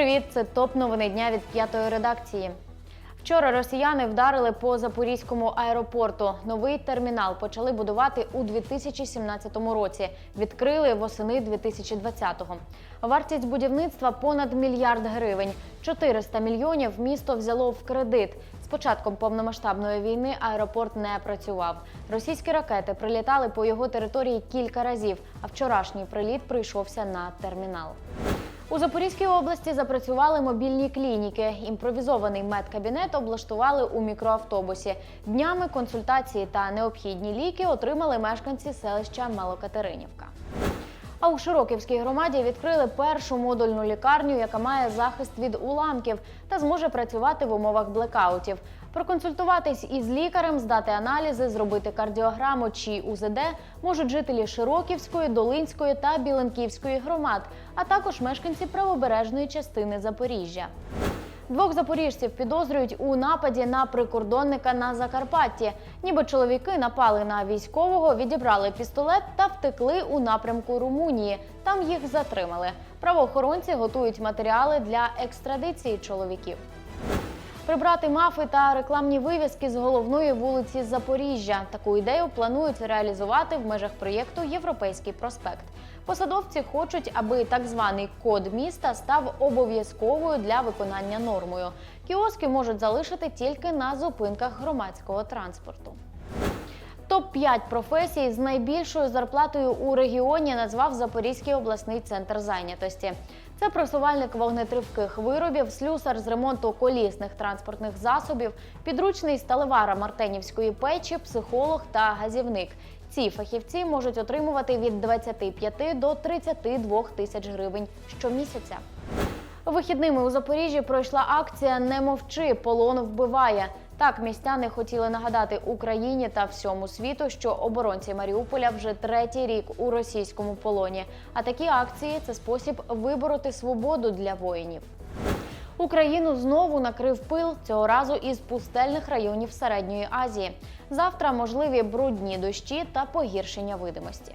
привіт! Це топ новини дня від п'ятої редакції. Вчора росіяни вдарили по запорізькому аеропорту. Новий термінал почали будувати у 2017 році. Відкрили восени 2020-го. Вартість будівництва понад мільярд гривень. 400 мільйонів місто взяло в кредит. З початком повномасштабної війни аеропорт не працював. Російські ракети прилітали по його території кілька разів. А вчорашній приліт прийшовся на термінал. У Запорізькій області запрацювали мобільні клініки. Імпровізований медкабінет облаштували у мікроавтобусі. Днями консультації та необхідні ліки отримали мешканці селища Малокатеринівка. А у Широківській громаді відкрили першу модульну лікарню, яка має захист від уламків та зможе працювати в умовах блекаутів. Проконсультуватись із лікарем, здати аналізи, зробити кардіограму чи УЗД можуть жителі Широківської, Долинської та Біленківської громад, а також мешканці правобережної частини Запоріжжя. Двох запоріжців підозрюють у нападі на прикордонника на Закарпатті. Ніби чоловіки напали на військового, відібрали пістолет та втекли у напрямку Румунії. Там їх затримали. Правоохоронці готують матеріали для екстрадиції чоловіків. Прибрати мафи та рекламні вивіски з головної вулиці Запоріжжя. Таку ідею планують реалізувати в межах проєкту Європейський проспект. Посадовці хочуть, аби так званий код міста став обов'язковою для виконання нормою. Кіоски можуть залишити тільки на зупинках громадського транспорту. Топ-5 професій з найбільшою зарплатою у регіоні назвав Запорізький обласний центр зайнятості. Це просувальник вогнетривких виробів, слюсар з ремонту колісних транспортних засобів, підручний сталевара Мартенівської печі, психолог та газівник. Ці фахівці можуть отримувати від 25 до 32 тисяч гривень щомісяця. Вихідними у Запоріжжі пройшла акція Не мовчи, полон вбиває. Так містяни хотіли нагадати Україні та всьому світу, що оборонці Маріуполя вже третій рік у російському полоні. А такі акції це спосіб вибороти свободу для воїнів. Україну знову накрив пил цього разу із пустельних районів Середньої Азії. Завтра можливі брудні дощі та погіршення видимості.